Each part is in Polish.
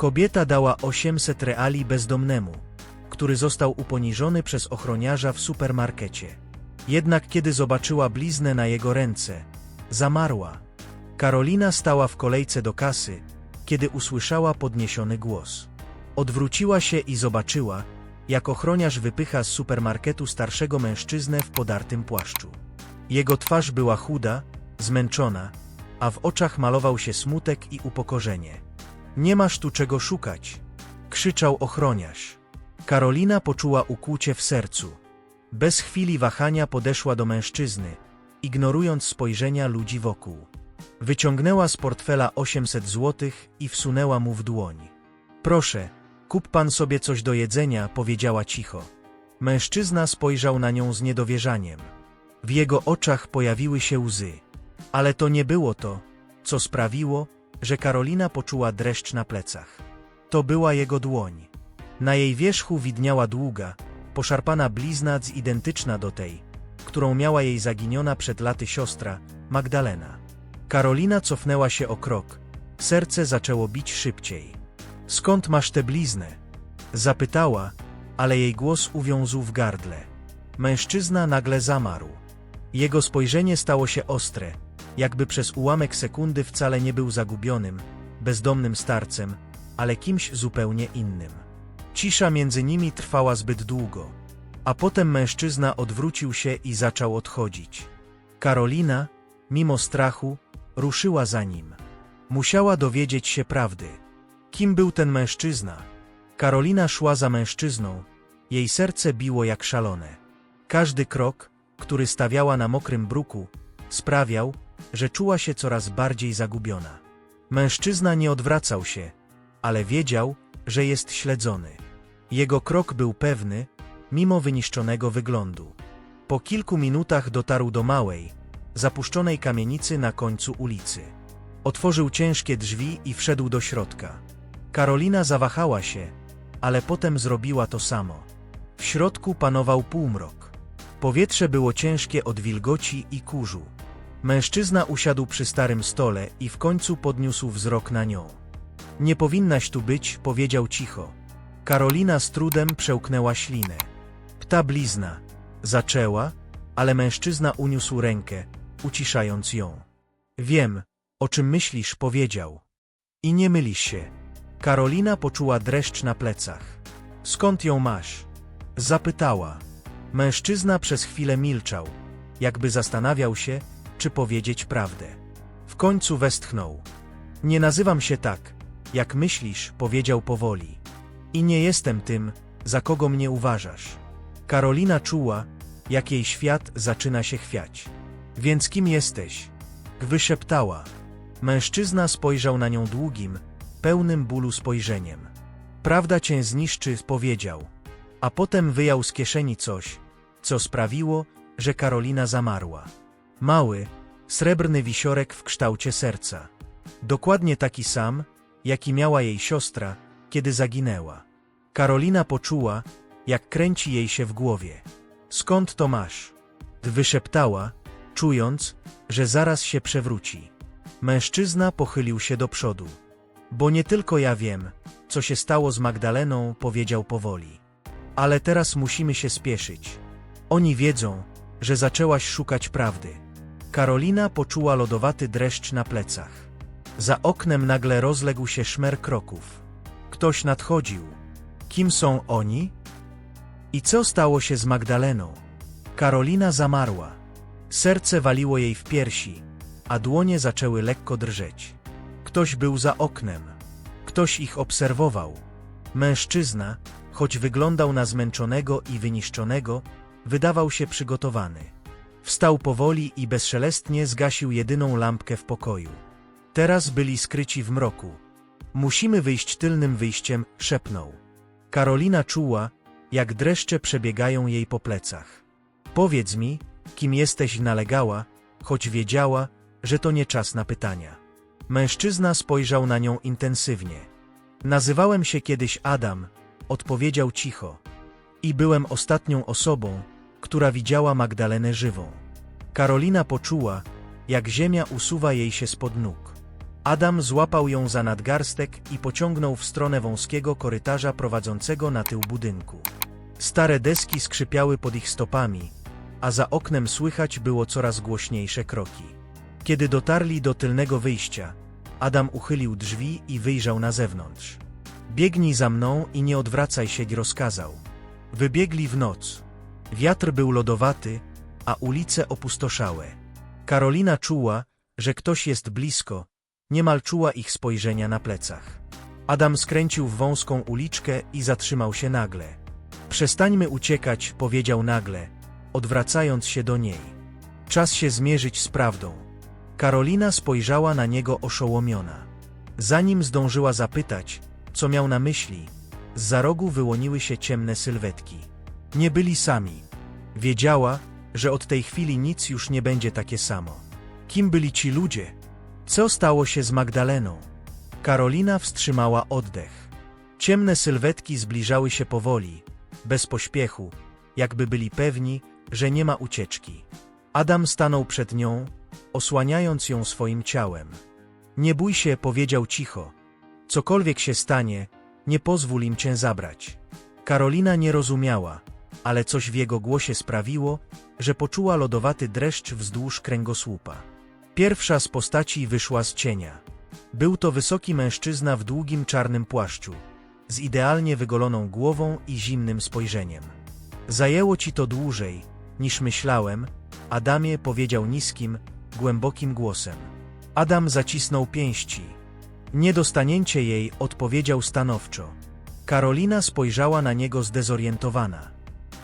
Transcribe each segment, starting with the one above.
Kobieta dała 800 reali bezdomnemu, który został uponiżony przez ochroniarza w supermarkecie. Jednak kiedy zobaczyła bliznę na jego ręce, zamarła. Karolina stała w kolejce do kasy, kiedy usłyszała podniesiony głos. Odwróciła się i zobaczyła, jak ochroniarz wypycha z supermarketu starszego mężczyznę w podartym płaszczu. Jego twarz była chuda, zmęczona, a w oczach malował się smutek i upokorzenie. Nie masz tu czego szukać, krzyczał ochroniarz. Karolina poczuła ukłucie w sercu. Bez chwili wahania podeszła do mężczyzny, ignorując spojrzenia ludzi wokół. Wyciągnęła z portfela 800 złotych i wsunęła mu w dłoń. Proszę, kup pan sobie coś do jedzenia, powiedziała cicho. Mężczyzna spojrzał na nią z niedowierzaniem. W jego oczach pojawiły się łzy. Ale to nie było to, co sprawiło, że Karolina poczuła dreszcz na plecach. To była jego dłoń. Na jej wierzchu widniała długa, poszarpana blizna identyczna do tej, którą miała jej zaginiona przed laty siostra, Magdalena. Karolina cofnęła się o krok. Serce zaczęło bić szybciej. Skąd masz tę bliznę? Zapytała, ale jej głos uwiązł w gardle. Mężczyzna nagle zamarł. Jego spojrzenie stało się ostre, jakby przez ułamek sekundy wcale nie był zagubionym, bezdomnym starcem, ale kimś zupełnie innym. Cisza między nimi trwała zbyt długo, a potem mężczyzna odwrócił się i zaczął odchodzić. Karolina, mimo strachu, ruszyła za nim. Musiała dowiedzieć się prawdy. Kim był ten mężczyzna? Karolina szła za mężczyzną, jej serce biło jak szalone. Każdy krok, który stawiała na mokrym bruku, sprawiał, że czuła się coraz bardziej zagubiona. Mężczyzna nie odwracał się, ale wiedział, że jest śledzony. Jego krok był pewny, mimo wyniszczonego wyglądu. Po kilku minutach dotarł do małej, zapuszczonej kamienicy na końcu ulicy. Otworzył ciężkie drzwi i wszedł do środka. Karolina zawahała się, ale potem zrobiła to samo. W środku panował półmrok. Powietrze było ciężkie od wilgoci i kurzu. Mężczyzna usiadł przy starym stole i w końcu podniósł wzrok na nią. Nie powinnaś tu być, powiedział cicho. Karolina z trudem przełknęła ślinę. Pta blizna. Zaczęła, ale mężczyzna uniósł rękę, uciszając ją. Wiem, o czym myślisz, powiedział. I nie mylisz się. Karolina poczuła dreszcz na plecach. Skąd ją masz? Zapytała. Mężczyzna przez chwilę milczał, jakby zastanawiał się, czy powiedzieć prawdę. W końcu westchnął. Nie nazywam się tak, jak myślisz, powiedział powoli. I nie jestem tym, za kogo mnie uważasz. Karolina czuła, jak jej świat zaczyna się chwiać. Więc kim jesteś? Wyszeptała. Mężczyzna spojrzał na nią długim, pełnym bólu spojrzeniem. Prawda cię zniszczy, powiedział. A potem wyjął z kieszeni coś, co sprawiło, że Karolina zamarła. Mały, srebrny wisiorek w kształcie serca. Dokładnie taki sam, jaki miała jej siostra, kiedy zaginęła. Karolina poczuła, jak kręci jej się w głowie. Skąd to masz? Wyszeptała, czując, że zaraz się przewróci. Mężczyzna pochylił się do przodu. Bo nie tylko ja wiem, co się stało z Magdaleną, powiedział powoli. Ale teraz musimy się spieszyć. Oni wiedzą, że zaczęłaś szukać prawdy. Karolina poczuła lodowaty dreszcz na plecach. Za oknem nagle rozległ się szmer kroków. Ktoś nadchodził. Kim są oni? I co stało się z Magdaleną? Karolina zamarła. Serce waliło jej w piersi, a dłonie zaczęły lekko drżeć. Ktoś był za oknem. Ktoś ich obserwował. Mężczyzna, choć wyglądał na zmęczonego i wyniszczonego, wydawał się przygotowany. Wstał powoli i bezszelestnie zgasił jedyną lampkę w pokoju. Teraz byli skryci w mroku. Musimy wyjść tylnym wyjściem, szepnął. Karolina czuła, jak dreszcze przebiegają jej po plecach. Powiedz mi, kim jesteś, nalegała, choć wiedziała, że to nie czas na pytania. Mężczyzna spojrzał na nią intensywnie. Nazywałem się kiedyś Adam, odpowiedział cicho. I byłem ostatnią osobą, która widziała Magdalenę żywą. Karolina poczuła, jak ziemia usuwa jej się spod nóg. Adam złapał ją za nadgarstek i pociągnął w stronę wąskiego korytarza prowadzącego na tył budynku. Stare deski skrzypiały pod ich stopami, a za oknem słychać było coraz głośniejsze kroki. Kiedy dotarli do tylnego wyjścia, Adam uchylił drzwi i wyjrzał na zewnątrz. Biegnij za mną i nie odwracaj się, rozkazał. Wybiegli w noc. Wiatr był lodowaty, a ulice opustoszałe. Karolina czuła, że ktoś jest blisko, niemal czuła ich spojrzenia na plecach. Adam skręcił w wąską uliczkę i zatrzymał się nagle. Przestańmy uciekać, powiedział nagle, odwracając się do niej. Czas się zmierzyć z prawdą. Karolina spojrzała na niego oszołomiona. Zanim zdążyła zapytać, co miał na myśli, z za rogu wyłoniły się ciemne sylwetki. Nie byli sami. Wiedziała, że od tej chwili nic już nie będzie takie samo. Kim byli ci ludzie? Co stało się z Magdaleną? Karolina wstrzymała oddech. Ciemne sylwetki zbliżały się powoli, bez pośpiechu, jakby byli pewni, że nie ma ucieczki. Adam stanął przed nią, osłaniając ją swoim ciałem. Nie bój się, powiedział cicho. Cokolwiek się stanie, nie pozwól im cię zabrać. Karolina nie rozumiała, ale coś w jego głosie sprawiło, że poczuła lodowaty dreszcz wzdłuż kręgosłupa. Pierwsza z postaci wyszła z cienia. Był to wysoki mężczyzna w długim czarnym płaszczu, z idealnie wygoloną głową i zimnym spojrzeniem. Zajęło ci to dłużej, niż myślałem, Adamie powiedział niskim, głębokim głosem. Adam zacisnął pięści. Niedostanięcie jej odpowiedział stanowczo. Karolina spojrzała na niego zdezorientowana.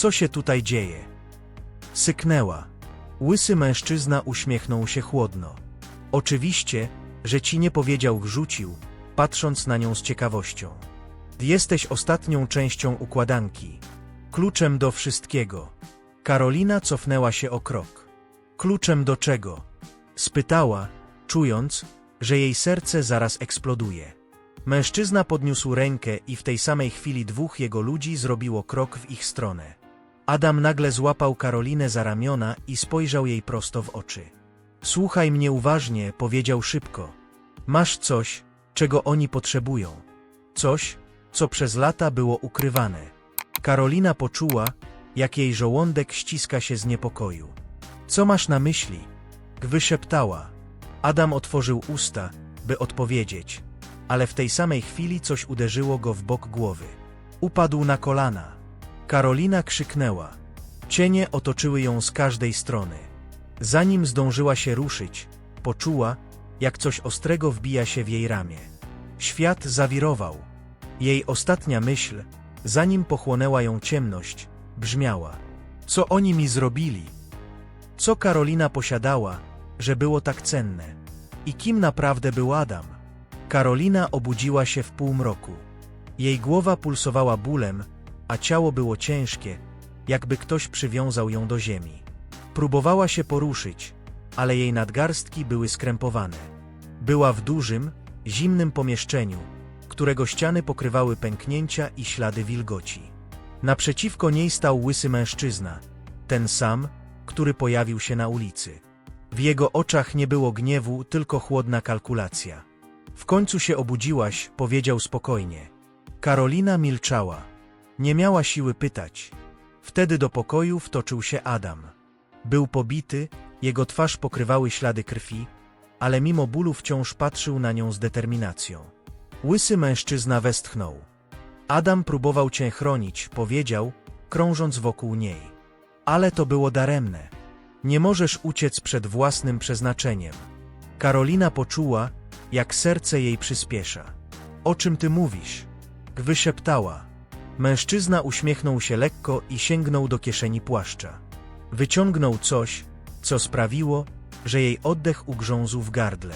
Co się tutaj dzieje? Syknęła. Łysy mężczyzna uśmiechnął się chłodno. Oczywiście, że ci nie powiedział, rzucił, patrząc na nią z ciekawością. Jesteś ostatnią częścią układanki. Kluczem do wszystkiego. Karolina cofnęła się o krok. Kluczem do czego? Spytała, czując, że jej serce zaraz eksploduje. Mężczyzna podniósł rękę i w tej samej chwili dwóch jego ludzi zrobiło krok w ich stronę. Adam nagle złapał Karolinę za ramiona i spojrzał jej prosto w oczy. Słuchaj mnie uważnie, powiedział szybko. Masz coś, czego oni potrzebują. Coś, co przez lata było ukrywane. Karolina poczuła, jak jej żołądek ściska się z niepokoju. Co masz na myśli? Wyszeptała. Adam otworzył usta, by odpowiedzieć, ale w tej samej chwili coś uderzyło go w bok głowy. Upadł na kolana. Karolina krzyknęła. Cienie otoczyły ją z każdej strony. Zanim zdążyła się ruszyć, poczuła, jak coś ostrego wbija się w jej ramię. Świat zawirował. Jej ostatnia myśl, zanim pochłonęła ją ciemność, brzmiała: Co oni mi zrobili? Co Karolina posiadała, że było tak cenne? I kim naprawdę był Adam? Karolina obudziła się w półmroku. Jej głowa pulsowała bólem, a ciało było ciężkie, jakby ktoś przywiązał ją do ziemi. Próbowała się poruszyć, ale jej nadgarstki były skrępowane. Była w dużym, zimnym pomieszczeniu, którego ściany pokrywały pęknięcia i ślady wilgoci. Naprzeciwko niej stał łysy mężczyzna, ten sam, który pojawił się na ulicy. W jego oczach nie było gniewu, tylko chłodna kalkulacja. W końcu się obudziłaś, powiedział spokojnie. Karolina milczała. Nie miała siły pytać. Wtedy do pokoju wtoczył się Adam. Był pobity, jego twarz pokrywały ślady krwi, ale mimo bólu wciąż patrzył na nią z determinacją. Łysy mężczyzna westchnął. Adam próbował cię chronić, powiedział, krążąc wokół niej. Ale to było daremne. Nie możesz uciec przed własnym przeznaczeniem. Karolina poczuła, jak serce jej przyspiesza. O czym ty mówisz? Wyszeptała. Mężczyzna uśmiechnął się lekko i sięgnął do kieszeni płaszcza. Wyciągnął coś, co sprawiło, że jej oddech ugrzązł w gardle.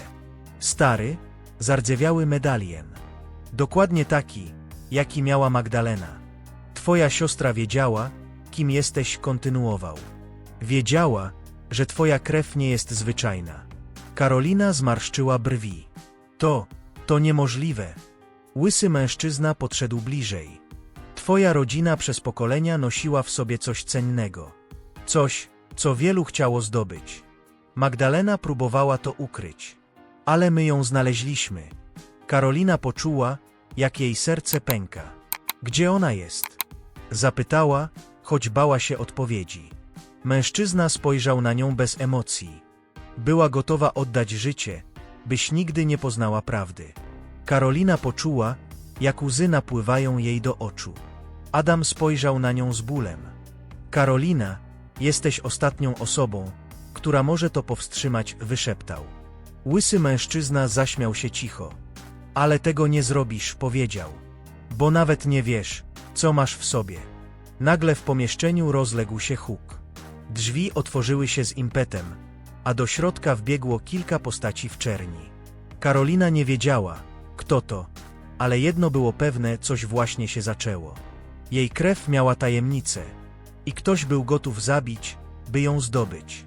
Stary, zardzewiały medalion. Dokładnie taki, jaki miała Magdalena. Twoja siostra wiedziała, kim jesteś, kontynuował. Wiedziała, że twoja krew nie jest zwyczajna. Karolina zmarszczyła brwi. To, to niemożliwe. Łysy mężczyzna podszedł bliżej. Twoja rodzina przez pokolenia nosiła w sobie coś cennego. Coś, co wielu chciało zdobyć. Magdalena próbowała to ukryć. Ale my ją znaleźliśmy. Karolina poczuła, jak jej serce pęka. Gdzie ona jest? Zapytała, choć bała się odpowiedzi. Mężczyzna spojrzał na nią bez emocji. Była gotowa oddać życie, byś nigdy nie poznała prawdy. Karolina poczuła, jak łzy napływają jej do oczu. Adam spojrzał na nią z bólem. Karolina, jesteś ostatnią osobą, która może to powstrzymać, wyszeptał. Łysy mężczyzna zaśmiał się cicho. Ale tego nie zrobisz, powiedział. Bo nawet nie wiesz, co masz w sobie. Nagle w pomieszczeniu rozległ się huk. Drzwi otworzyły się z impetem, a do środka wbiegło kilka postaci w czerni. Karolina nie wiedziała, kto to, ale jedno było pewne, coś właśnie się zaczęło. Jej krew miała tajemnicę i ktoś był gotów zabić, by ją zdobyć.